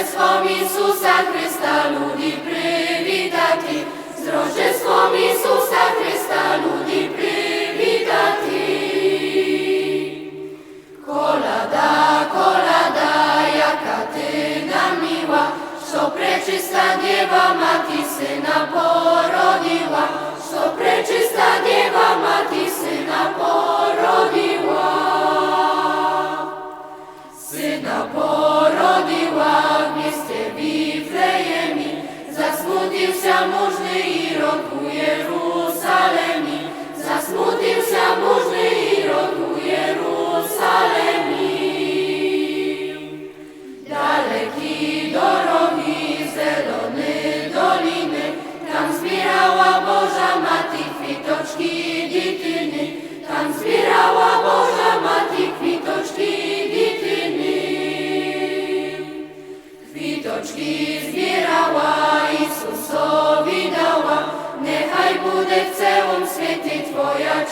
rođenstvom Isusa Hrista ljudi privitati, s rođenstvom Isusa Hrista ljudi privitati. Kolada, kolada, jaka ty nam miła, što prečista djeva mati syna porodiła, što prečista djeva mati syna porodiła. Syna porodiła zasmucił się mużny Irod u Jerusalemi, zasmucił się mużny Irod u Jerusalemi. Daleki dorogi, zelony doliny, tam zbierała Boża Mati kwitoczki dityny, tam zbierała Boża Mati kwitoczki dityny. Kwitoczki zbierała, Буде в целом свете Твоя